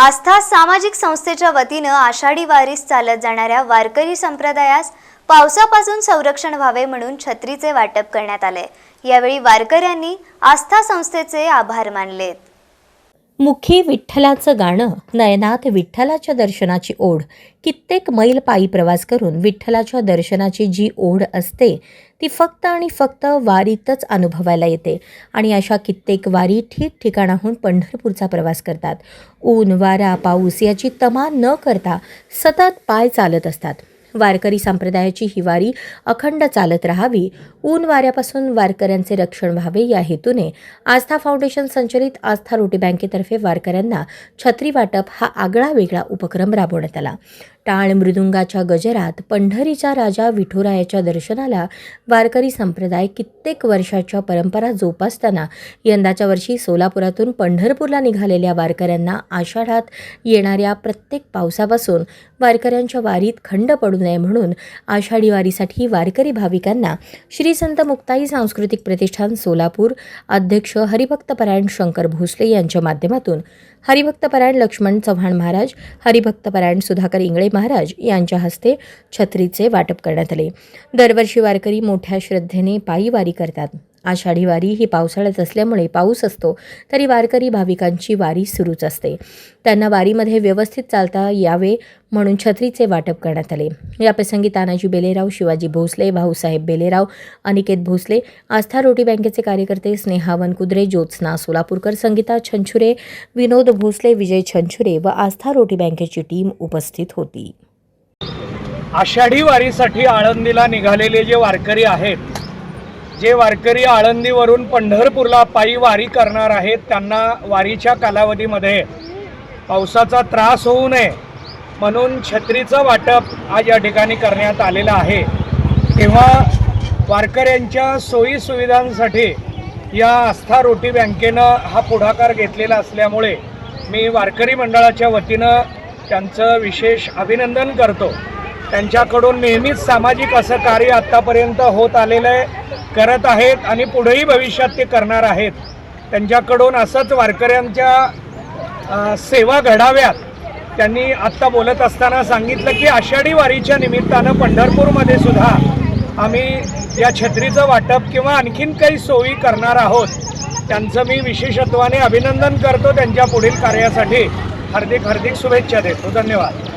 आस्था सामाजिक संस्थेच्या वतीनं आषाढी वारीस चालत जाणाऱ्या वारकरी संप्रदायास पावसापासून संरक्षण व्हावे म्हणून छत्रीचे वाटप करण्यात आले. यावेळी वारकऱ्यांनी आस्था संस्थेचे आभार मानलेत. मुखी विठ्ठलाचं गाणं नयनात विठ्ठलाच्या दर्शनाची ओढ कित्येक मैल पायी प्रवास करून विठ्ठलाच्या दर्शनाची जी ओढ असते ती फक्त आणि फक्त वारीतच अनुभवायला येते. आणि अशा कित्येक वारी ठिकठिकाणाहून पंढरपूरचा प्रवास करतात. ऊन वारा पाऊस याची तमा न करता सतत पाय चालत असतात. वारकरी संप्रदायाची ही वारी अखंड चालत राहावी. ऊन वाऱ्यापासून वारकऱ्यांचे रक्षण व्हावे. या हेतूने आस्था फाउंडेशन संचलित आस्था रोटी बँकेतर्फे वारकऱ्यांना छत्री वाटप हा आगळा वेगळा उपक्रम राबवण्यात आला. टाळ मृदुंगाच्या गजरात पंढरीच्या राजा विठुरायाच्या दर्शनाला वारकरी संप्रदाय कित्येक वर्षाच्या परंपरा जोपासताना यंदाच्या वर्षी सोलापुरातून पंढरपूरला निघालेल्या वारकऱ्यांना आषाढात येणाऱ्या प्रत्येक पावसापासून वारकऱ्यांच्या वारीत खंड पडू नये म्हणून आषाढी वारीसाठी वारकरी भाविकांना श्री संत मुक्ताई सांस्कृतिक प्रतिष्ठान सोलापूर अध्यक्ष हरिभक्तपरायण शंकर भोसले यांच्या माध्यमातून हरिभक्तपरायण लक्ष्मण चव्हाण महाराज हरिभक्तपरायण सुधाकर इंगळे महाराज यांच्या हस्ते छत्रीचे वाटप करण्यात आले. दरवर्षी वारकरी मोठ्या श्रद्धेने पायी वारी करतात. आषाढी वारी ही पावसाळ्यात असल्यामुळे पाऊस असतो तरी वारकरी भाविकांची वारी सुरूच असते. त्यांना वारीमध्ये व्यवस्थित चालता यावे म्हणून छत्रीचे वाटप करण्यात आले. याप्रसंगी तानाजी बेलेराव शिवाजी भोसले भाऊसाहेब बेलेराव अनिकेत भोसले आस्था रोटी बँकेचे कार्यकर्ते स्नेहा वनकुद्रे ज्योत्स्ना सोलापूरकर संगीता छंछुरे विनोद भोसले विजय छंछुरे व आस्था रोटी बँकेची टीम उपस्थित होती. आषाढी वारीसाठी आळंदीला निघालेले जे वारकरी आहेत जे वारकरी आळंदीवरून पंढरपूरला पायी वारी करणार आहेत त्यांना वारीच्या कालावधीमध्ये पावसाचा त्रास होऊ नये म्हणून छत्रीचं वाटप आज या ठिकाणी करण्यात आलेलं आहे. तेव्हा वारकऱ्यांच्या सोयीसुविधांसाठी या आस्था रोटी बँकेनं हा पुढाकार घेतलेला असल्यामुळे मी वारकरी मंडळाच्या वतीनं त्यांचं विशेष अभिनंदन करतो. त्यांच्याकडून नेहमीच सामाजिक असं कार्य आत्तापर्यंत होत आलेलं आहे. करत आहेत आणि पुढेही भविष्यात ते करणार आहेत. त्यांच्याकडून असंच वारकऱ्यांच्या सेवा घडाव्यात. त्यांनी आत्ता बोलत असताना सांगितलं की आषाढी वारीच्या निमित्तानं पंढरपूरमध्ये सुद्धा आम्ही या छत्रीचं वाटप किंवा आणखीन काही सोयी करणार आहोत. त्यांचं मी विशेषत्वाने अभिनंदन करतो त्यांच्या पुढील कार्यासाठी. हार्दिक हार्दिक शुभेच्छा देतो. धन्यवाद.